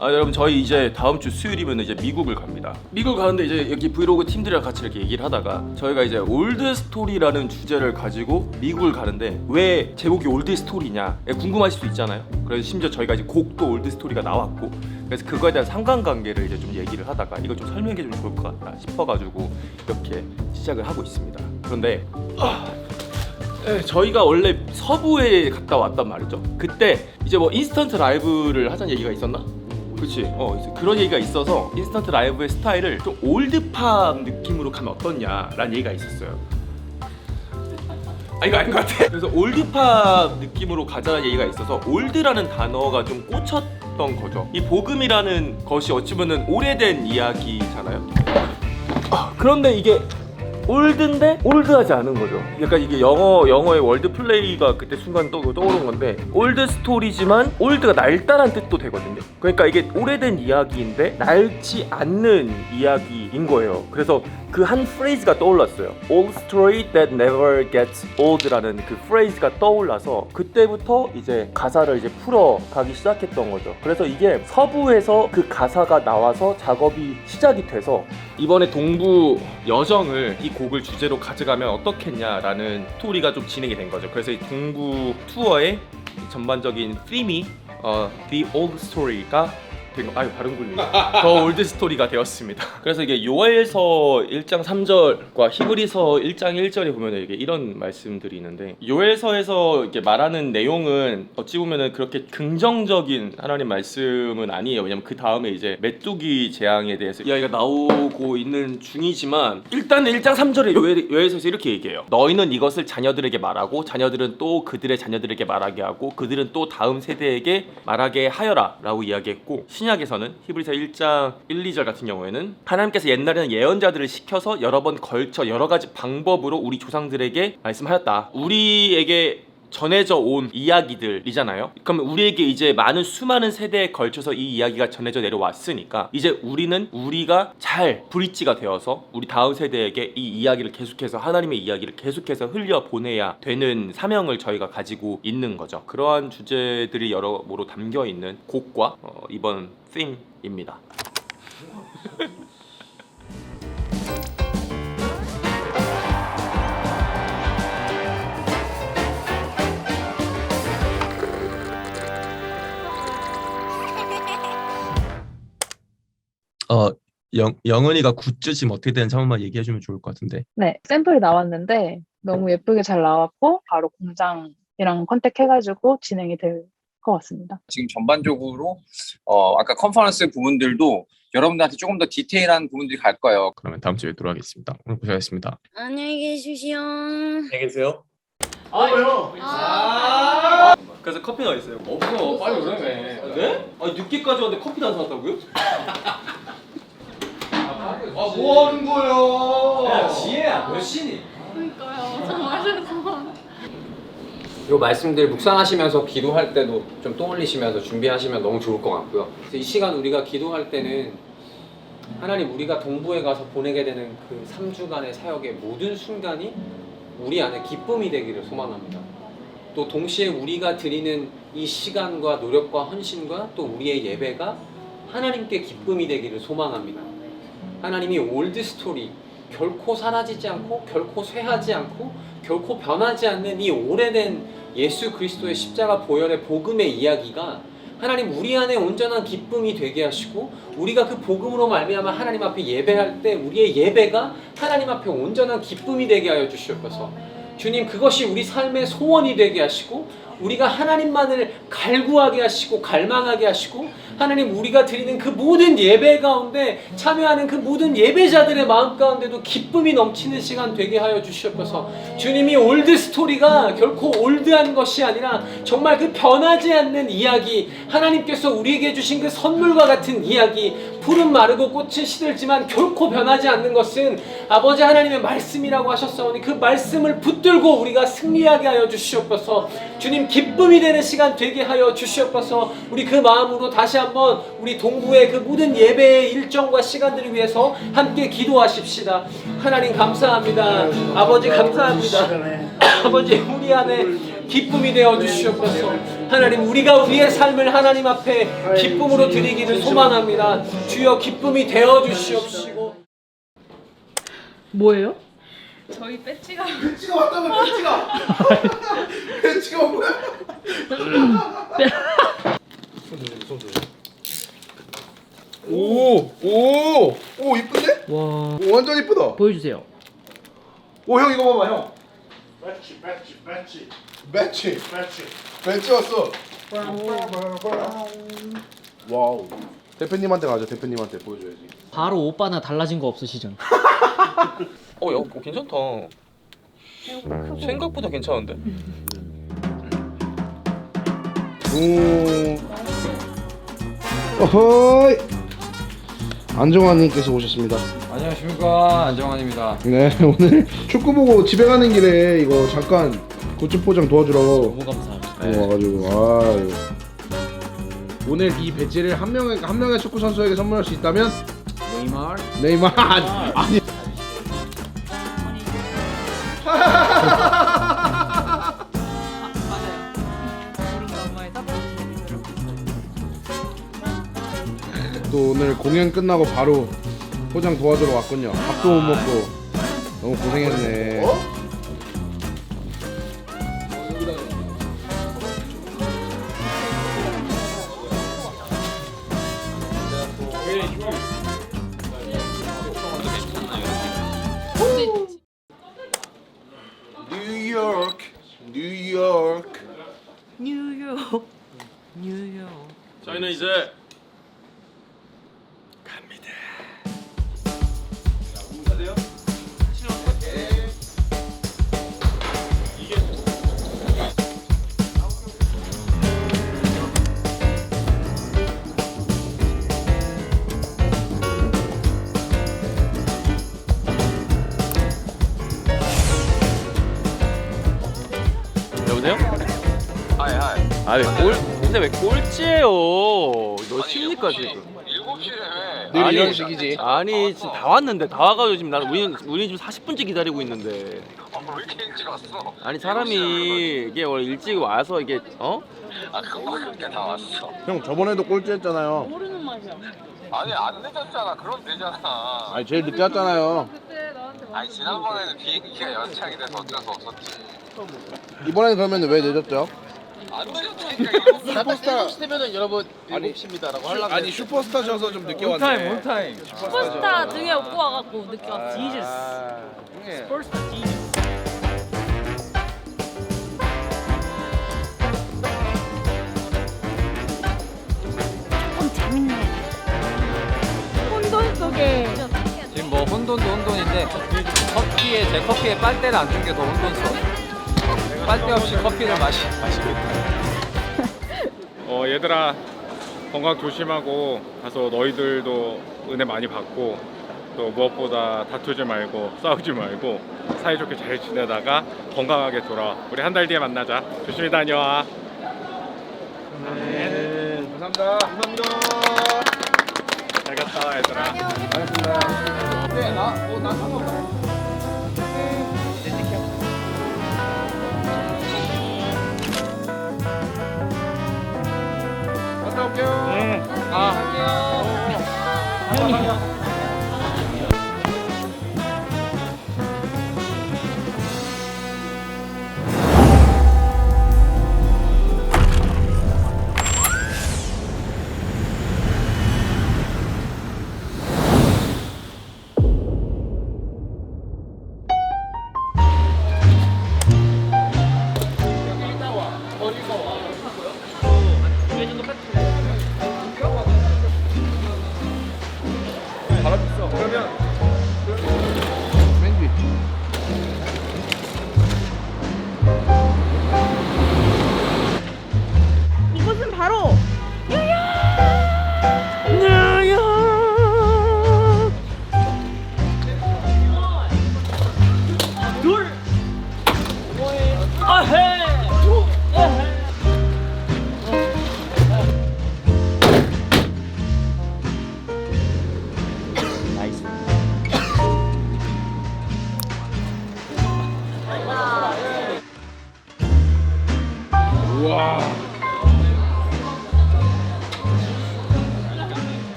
아 여러분 저희 이제 다음 주 수요일이면 이제 미국을 갑니다. 미국 가는데 이제 여기 브이로그 팀들이랑 같이 이렇게 얘기를 하다가 저희가 이제 올드 스토리라는 주제를 가지고 미국을 가는데 왜 제목이 올드 스토리냐 예, 궁금하실 수 있잖아요. 그래서 심지어 저희가 이제 곡도 올드 스토리가 나왔고 그래서 그거에 대한 상관관계를 이제 좀 얘기를 하다가 이걸 좀 설명해 주면 좋을 것 같다 싶어가지고 이렇게 시작을 하고 있습니다. 그런데 아, 네, 저희가 원래 서부에 갔다 왔단 말이죠. 그때 이제 뭐 인스턴트 라이브를 하자는 얘기가 있었나? 그렇지. 어 그런 얘기가 있어서 인스턴트 라이브의 스타일을 좀 올드팝 느낌으로 가면 어떻냐라는 얘기가 있었어요. 아 이거 아닌 것 같아. 그래서 올드팝 느낌으로 가자는 얘기가 있어서 올드라는 단어가 좀 꽂혔던 거죠. 이 복음이라는 것이 어찌 보면 오래된 이야기잖아요. 아, 그런데 이게 올드인데 올드하지 않은 거죠. 약간 이게 영어 영어의 월드 플레이가 그때 순간 떠 떠오른 건데 올드 스토리지만 올드가 날달한 뜻도 되거든요. 그러니까 이게 오래된 이야기인데 낡지 않는 이야기인 거예요. 그래서 그 한 프레이즈가 떠올랐어요. Old story that never gets old라는 그 프레이즈가 떠올라서 그때부터 이제 가사를 이제 풀어 가기 시작했던 거죠. 그래서 이게 서부에서 그 가사가 나와서 작업이 시작이 돼서 이번에 동부 여정을 이 곡을 주제로 가져가면 어떻겠냐라는 스토리가 좀 진행이 된 거죠. 그래서 이 동부 투어의 전반적인 팀이 어, The Old Story가 된 거. 아유 발음 굴리네. 더 올드 스토리가 되었습니다. 그래서 이게 요엘서 1장 3절과 히브리서 1장 1절에 보면 이게 이런 말씀들이 있는데 요엘서에서 이렇게 말하는 내용은 어찌 보면은 그렇게 긍정적인 하나님 말씀은 아니에요. 왜냐면 그 다음에 이제 메뚜기 재앙에 대해서 이야기가 나오고 있는 중이지만 일단 1장 3절에 요엘, 요엘서에서 이렇게 얘기해요. 너희는 이것을 자녀들에게 말하고 자녀들은 또 그들의 자녀들에게 말하게 하고 그들은 또 다음 세대에게 말하게 하여라라고 이야기했고 신약 에서는 히브리서 1장 1, 2절 같은 경우에는 하나님께서 옛날에는 예언자들을 시켜서 여러 번 걸쳐 여러 가지 방법으로 우리 조상들에게 말씀하였다. 우리에게 전해져 온 이야기들이잖아요. 그럼 우리에게 이제 많은 수많은 세대에 걸쳐서 이 이야기가 전해져 내려왔으니까 이제 우리는 우리가 잘 브릿지가 되어서 우리 다음 세대에게 이 이야기를 계속해서 하나님의 이야기를 계속해서 흘려 보내야 되는 사명을 저희가 가지고 있는 거죠. 그러한 주제들이 여러모로 담겨 있는 곡과 어, 이번 팀입니다. 어, 영, 영은이가 굿즈 지금 어떻게 되는지 한 번만 얘기해 주면 좋을 것 같은데. 네, 샘플이 나왔는데 너무 예쁘게 잘 나왔고 바로 공장이랑 컨택해가지고 진행이 될 것 같습니다. 지금 전반적으로 어 아까 컨퍼런스 부분들도 여러분들한테 조금 더 디테일한 부분들이 갈 거예요. 그러면 다음 주에 돌아가겠습니다. 오늘 고생하셨습니다. 안녕히 계십시오. 안녕히 계세요. 아 왜요? 그래서 커피가 있어요. 없어. 빨리 오라며. 네? 아 늦게까지 왔는데 커피도 안 사왔다고요? 아뭐 하는 거예요? 야 지혜야 몇 시니? 그러니까요. 정말 죄송합니다. 요 말씀들 묵상하시면서 기도할 때도 좀 떠올리시면서 준비하시면 너무 좋을 것 같고요. 그래서 이 시간 우리가 기도할 때는 하나님 우리가 동부에 가서 보내게 되는 그 3주간의 사역의 모든 순간이 우리 안에 기쁨이 되기를 소망합니다. 또 동시에 우리가 드리는 이 시간과 노력과 헌신과 또 우리의 예배가 하나님께 기쁨이 되기를 소망합니다. 하나님이 올드 스토리 결코 사라지지 않고 결코 쇠하지 않고 결코 변하지 않는 이 오래된 예수 그리스도의 십자가 보혈의 복음의 이야기가 하나님 우리 안에 온전한 기쁨이 되게 하시고 우리가 그 복음으로 말미암아 하나님 앞에 예배할 때 우리의 예배가 하나님 앞에 온전한 기쁨이 되게 하여 주시옵소서. 주님 그것이 우리 삶의 소원이 되게 하시고 우리가 하나님만을 갈구하게 하시고 갈망하게 하시고 하나님 우리가 드리는 그 모든 예배 가운데 참여하는 그 모든 예배자들의 마음 가운데도 기쁨이 넘치는 시간 되게 하여 주시옵소서. 주님이 올드 스토리가 결코 올드한 것이 아니라 정말 그 변하지 않는 이야기 하나님께서 우리에게 주신 그 선물과 같은 이야기 푸른 마르고 꽃은 시들지만 결코 변하지 않는 것은 아버지 하나님의 말씀이라고 하셨사오니 그 말씀을 붙들고 우리가 승리하게 하여 주시옵소서. 주님 기쁨이 되는 시간 되게 하여 주시옵소서. 우리 그 마음으로 다시 한번 우리 동부의 그 모든 예배의 일정과 시간들을 위해서 함께 기도하십시다. 하나님 감사합니다. 아버지 감사합니다. 아버지 우리 안에 기쁨이 되어 주시옵소서 하나님 우리가 우리의 삶을 하나님 앞에 기쁨으로 드리기를 소망합니다. 주여 기쁨이 되어 주시옵시고. 뭐예요? 저희 배지가 배치가 왔다면 배치가. 배치가 온 거야. 오, 오, 오 이쁜데? 와 오, 완전 이쁘다. 보여주세요. 오, 형 이거 봐봐, 형. 배치, 배치, 배치. 배치, 배치. 배치 왔어. 와우. 대표님한테 가죠. 대표님한테 보여줘야지. 바로 오빠나 달라진 거 없으시죠? 어, 야, 어, 괜찮다. 생각보다 괜찮은데? 오. 어허이. 안정환님께서 오셨습니다. 안녕하십니까 안정환입니다. 네, 오늘 축구 보고 집에 가는 길에 이거 잠깐 굿즈 포장 도와주라고 너무 감사합니다. 어, 와가지고 아유. 오늘 이 배지를 한 명의 한 명의 축구 선수에게 선물할 수 있다면 네이마르. 네이마르 아니, 오늘 공연 끝나고 바로 포장 도와주러 왔군요. 밥도 못 먹고 너무 고생했네. 아니 꼴 근데 왜 꼴찌예요? 몇 시입니까 지금? 늘 이런 식이지. 아니 지금 다 왔는데 다 와가지고 지금 나는 우리 우리 지금 40분째 기다리고 있는데. 왜 이렇게 일찍 왔어? 아니 사람이 이게 원래 일찍 와서 이게 어? 형 저번에도 꼴찌 했잖아요. 모르는 맛이야. 아니 안 늦었잖아 그럼 되잖아 아니 제일 늦게 왔잖아요. 그때 나한테 아니 지난번에는 비행기가 연착이 돼서 어쩔 수 없었지 이번에는 그러면 왜 늦었죠? 안 늦었다니까 슈퍼스타 되면은 여러분 7시입니다라고 하려고 아니 슈퍼스타셔서 좀 늦게 왔네. 온타임. 슈퍼스타 등에 업고 와갖고 늦게 왔지. 조금 재밌네. 혼돈 속에 지금 뭐 혼돈도 혼돈인데 커피에 제 커피에 빨대를 안 준 게 더 혼돈스러워. 빨대 없이 커피를 마시 마시겠다. 어 얘들아 건강 조심하고 가서 너희들도 은혜 많이 받고 또 무엇보다 다투지 말고 싸우지 말고 사이좋게 잘 지내다가 건강하게 돌아와 우리 한 달 뒤에 만나자 조심히 다녀와 네, 감사합니다. 감사합니다. 잘 갔다 와 얘들아 알겠습니다. 네, 나, 어, 나 상관없어. 你好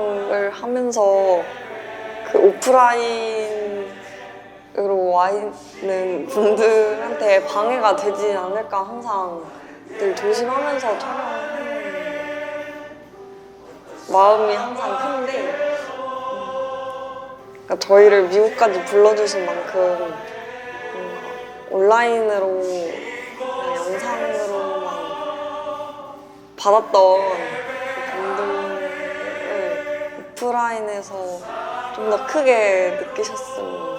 촬영을 하면서 그 오프라인으로 와 있는 분들한테 방해가 되지 않을까 항상 늘 조심하면서 촬영하는 마음이 항상 큰데 그러니까 저희를 미국까지 불러주신 만큼 뭔가 온라인으로 영상으로만 받았던 오프라인에서 좀 더 크게 느끼셨으면.